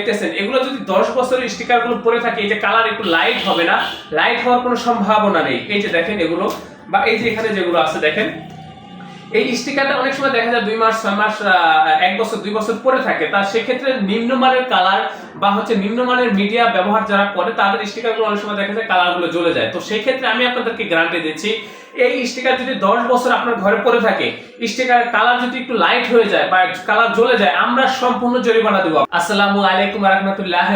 দেখতেছেন, এগুলো যদি দশ বছরের স্টিকারগুলো পরে থাকে, এই যে কালার একটু লাইট হবে না লাইট হওয়ার কোনো সম্ভাবনা নেই। এই যে দেখেন এগুলো, বা এই যে এখানে যেগুলো আছে, দেখেন এই স্টিকারটা অনেক সময় দেখা যায় দুই মাস, ছয় মাস এক বছর, দুই বছর পরে থাকে। তা সেক্ষেত্রে নিম্নমানের কালার বা হচ্ছে নিম্নমানের মিডিয়া ব্যবহার যারা করে, তাদের স্টিকারগুলো অনেক সময় দেখা যায় কালারগুলো জ্বলে যায়। তো সেই ক্ষেত্রে আমি আপনাদেরকে গ্যারান্টি দিচ্ছি, এই স্টিকার যদি দশ বছর আপনার ঘরে পরে থাকে স্টিকার কালার যদি একটু লাইট হয়ে যায় বা কালার জ্বলে যায়, আমরা সম্পূর্ণ জরিমানা দেবো। আসসালামু আলাইকুম রহমতুল্লাহ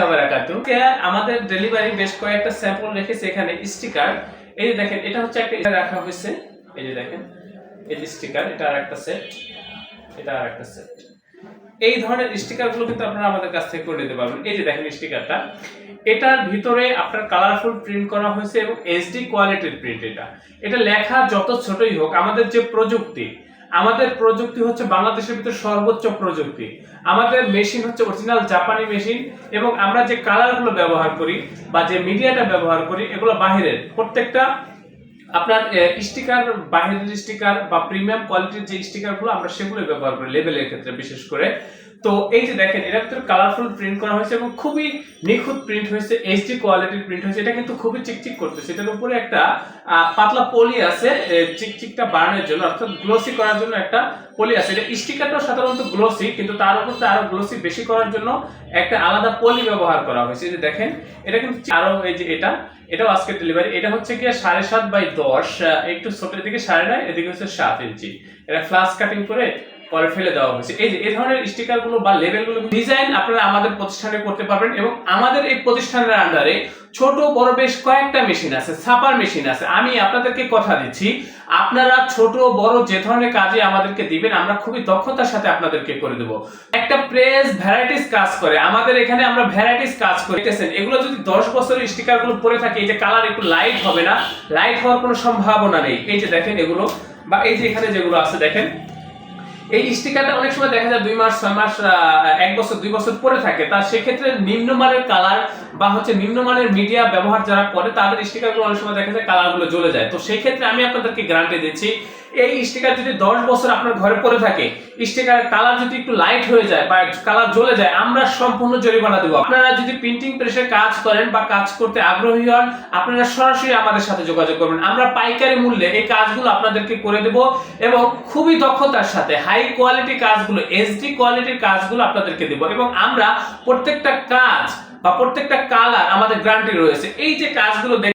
আমাদের ডেলিভারি বেশ কয়েকটা স্যাম্পল রেখেছে এখানে স্টিকার এই যে দেখেন, এটা হচ্ছে একটা রাখা হয়েছে। এই যে দেখেন। এই যে স্টিকার এটা আর একটা সেট এটা আর একটা সেট এই ধরনের স্টিকারগুলো কিন্তু আপনারা আমাদের কাছ থেকে করে নিতে পারবেন। এই যে দেখেন স্টিকারটা এটার ভিতরে আপনার কালারফুল প্রিন্ট করা হয়েছে এবং এইচডি কোয়ালিটির প্রিন্ট এটা। এটা লেখা যত ছোটই হোক, আমাদের যে প্রযুক্তি, আমাদের প্রযুক্তি হচ্ছে বাংলাদেশের ভিতরে সর্বোচ্চ প্রযুক্তি। আমাদের মেশিন হচ্ছে অরিজিনাল জাপানি মেশিন এবং আমরা যে কালারগুলো ব্যবহার করি বা যে মিডিয়াটা ব্যবহার করি, এগুলো বাহিরের প্রত্যেকটা আপনার স্টিকার বাহিরের স্টিকার বা প্রিমিয়াম কোয়ালিটির যে স্টিকারগুলো আমরা সেগুলো ব্যবহার করি লেবেলের ক্ষেত্রে বিশেষ করে। তো এই যে দেখেন এটার ভিতরে কালারফুল প্রিন্ট করা হয়েছে এবং খুবই নিখুঁত প্রিন্ট হয়েছে এইচডি কোয়ালিটির প্রিন্ট হয়েছে। এটা কিন্তু খুবই চিকচিক করতেছে। এটার উপরে একটা পাতলা পলি আছে চিকচিকটা বাড়ানোর জন্য, অর্থাৎ গ্লোসি করার জন্য একটা পলি আছে। এটা স্টিকারটাও সাধারণত গ্লোসি কিন্তু তার উপর আরও গ্লোসি বেশি করার জন্য একটা আলাদা পলি ব্যবহার করা হয়েছে। যে দেখেন, এটা কিন্তু আরও এই যে এটা, এটাও আজকে ডেলিভারি এটা হচ্ছে কি সাড়ে সাত বাই দশ একটু ছোটের দিকে সাড়ে নয়, এদিকে হচ্ছে সাত ইঞ্চি এটা ফ্লাস কাটিং করে পরে ফেলে দেওয়া হয়েছে। এই যে, এই ধরনের স্টিকারগুলো বা লেবেলগুলো ডিজাইন আপনারা আমাদের প্রতিষ্ঠানে করতে পারবেন এবং আমাদের এই প্রতিষ্ঠানের আন্ডারে ছোট, বড় বেশ কয়েকটা মেশিন আছে, ছাপার মেশিন আছে। আমি আপনাদেরকে কথা দিচ্ছি, আপনারা ছোট, বড় যে ধরনের কাজে আমাদেরকে দিবেন, আমরা খুবই দক্ষতার সাথে আপনাদেরকে করে দেব। একটা প্রেস ভ্যারাইটিস কাজ করে, আমাদের এখানে আমরা ভ্যারাইটিস কাজ করে। দেখতেছেন, এগুলো যদি দশ বছরের স্টিকারগুলো পরে থাকে, এই যে কালার একটু লাইট হবে না লাইট হওয়ার কোনো সম্ভাবনা নেই। এই যে দেখেন এগুলো, বা এই যে এখানে যেগুলো আছে, দেখেন এই স্টিকারটা অনেক সময় দেখা যায় দুই মাস, ছয় মাস এক বছর, দুই বছর পরে থাকে। তা সেক্ষেত্রে নিম্নমানের কালার বা হচ্ছে নিম্নমানের মিডিয়া ব্যবহার যারা করে, তাদের স্টিকারগুলো অনেক সময় দেখা যায় কালারগুলো জ্বলে যায়। তো সেক্ষেত্রে আমি আপনাদেরকে গ্যারান্টি দিচ্ছি এই স্টিকার যদি দশ বছর আপনার ঘরে পরে থাকে স্টিকার কালার যদি একটু লাইট হয়ে যায় বা কালার জ্বলে যায়, আমরা সম্পূর্ণ জরিমানা দেবো। আপনারা যদি প্রিন্টিং প্রেসে কাজ করেন বা কাজ করতে আগ্রহী হন, আপনারা সরাসরি আমাদের সাথে যোগাযোগ করবেন। আমরা পাইকারি মূল্যে এই কাজগুলো আপনাদেরকে করে দেব এবং খুবই দক্ষতার সাথে হাই কোয়ালিটি কাজগুলো এইচডি কোয়ালিটির কাজগুলো আপনাদেরকে দেব। এবং আমরা প্রত্যেকটা কাজ বা প্রত্যেকটা কালার আমাদের গ্যারান্টি রয়েছে। এই যে কাজগুলো